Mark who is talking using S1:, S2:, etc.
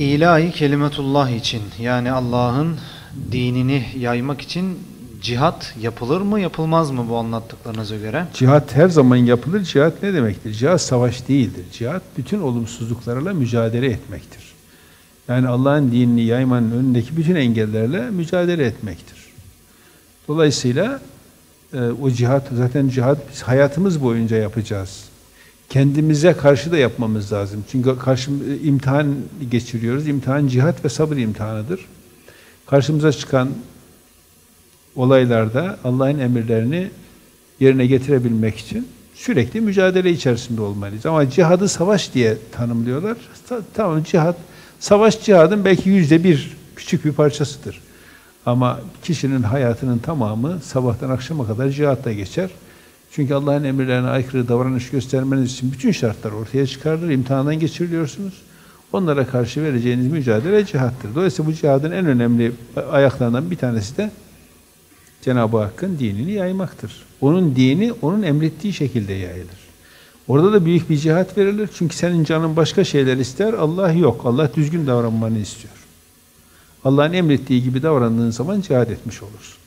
S1: İlahi kelimetullah için yani Allah'ın dinini yaymak için cihat yapılır mı yapılmaz mı bu anlattıklarınıza göre?
S2: Cihat her zaman yapılır. Cihat ne demektir? Cihat savaş değildir. Cihat bütün olumsuzluklarla mücadele etmektir. Yani Allah'ın dinini yaymanın önündeki bütün engellerle mücadele etmektir. Dolayısıyla e, o cihat zaten cihat biz hayatımız boyunca yapacağız. Kendimize karşı da yapmamız lazım. Çünkü karşı imtihan geçiriyoruz. İmtihan cihat ve sabır imtihanıdır. Karşımıza çıkan olaylarda Allah'ın emirlerini yerine getirebilmek için sürekli mücadele içerisinde olmalıyız. Ama cihadı savaş diye tanımlıyorlar. Ta- Tamam cihat, savaş cihadın belki yüzde bir küçük bir parçasıdır. Ama kişinin hayatının tamamı sabahtan akşama kadar cihatta geçer. Çünkü Allah'ın emirlerine aykırı davranış göstermeniz için bütün şartlar ortaya çıkarılır. imtihandan geçiriliyorsunuz. Onlara karşı vereceğiniz mücadele cihattır. Dolayısıyla bu cihadın en önemli ayaklarından bir tanesi de Cenab-ı Hakk'ın dinini yaymaktır. Onun dini onun emrettiği şekilde yayılır. Orada da büyük bir cihat verilir. Çünkü senin canın başka şeyler ister. Allah yok. Allah düzgün davranmanı istiyor. Allah'ın emrettiği gibi davrandığın zaman cihad etmiş olursun.